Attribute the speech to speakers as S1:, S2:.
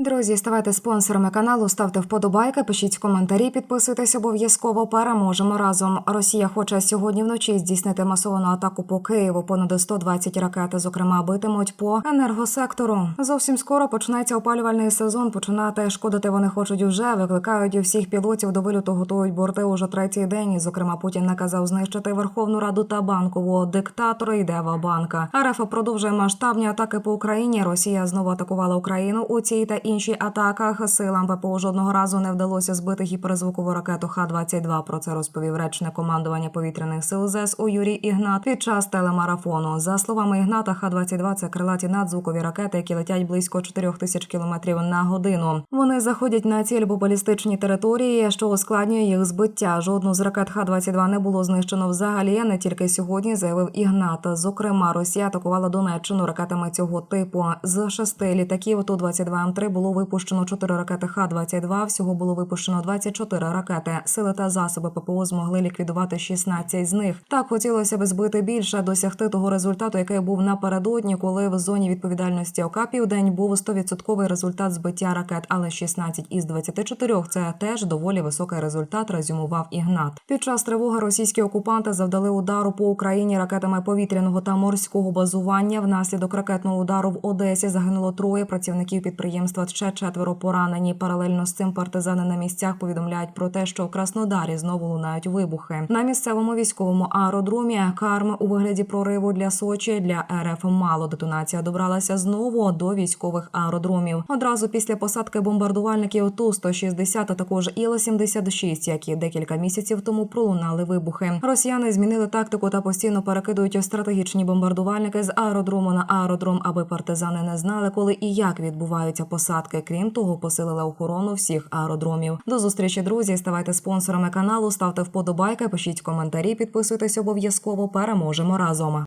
S1: Друзі, ставайте спонсорами каналу, ставте вподобайки, пишіть коментарі, підписуйтесь обов'язково. Переможемо разом. Росія хоче сьогодні вночі здійснити масовану атаку по Києву. Понад 120 ракет, зокрема, битимуть по енергосектору. Зовсім скоро почнеться опалювальний сезон. Починати шкодити вони хочуть вже. Викликають всіх пілотів до вилюту, готують борти уже третій день. Зокрема, Путін наказав знищити Верховну Раду та банкову. Диктатор йде в банка. РФ продовжує масштабні атаки по Україні. Росія знову атакувала Україну у цій та іншій атаках. Силам ППО жодного разу не вдалося збити гіперзвукову ракету Х-22. Про це розповів речник командування повітряних сил ЗСУ Юрій Ігнат під час телемарафону. За словами Ігната, Х-22 – це крилаті надзвукові ракети, які летять близько 4 тисяч кілометрів на годину. Вони заходять на ціль по балістичній території, що ускладнює їх збиття. Жодну з ракет Х-22 не було знищено взагалі. Не тільки сьогодні заявив Ігнат. Зокрема, Росія атакувала Донеччину ракетами цього типу. З шести літаків ту 22 М3 було випущено 4 ракети Х-22. Всього було випущено 24 ракети. Сили та засоби ППО змогли ліквідувати 16 з них. Так хотілося б збити більше, досягти того результату, який був напередодні, коли в зоні відповідальності ОК «Південь» був 100% результат збиття ракет, але 16 із 24 – це теж доволі високий результат. Резюмував Ігнат. Під час тривоги російські окупанти завдали удару по Україні ракетами повітряного та морського базування. Внаслідок ракетного удару в Одесі загинуло троє працівників підприємства. Ще четверо поранені. Паралельно з цим партизани на місцях повідомляють про те, що у Краснодарі знову лунають вибухи. На місцевому військовому аеродромі Карми у вигляді прориву для Сочі для РФ мало. Детонація добралася знову до військових аеродромів. Одразу після посадки бомбардувальників ту 160 а також іл 76 які декілька місяців тому пролунали вибухи. Росіяни змінили тактику та постійно перекидують стратегічні бомбардувальники з аеродрому на аеродром, аби партизани не знали, коли і як відбуваються посадки. Крім того, посилили охорону всіх аеродромів. До зустрічі, друзі. Ставайте спонсорами каналу, ставте вподобайки, пишіть коментарі, підписуйтесь обов'язково. Переможемо разом.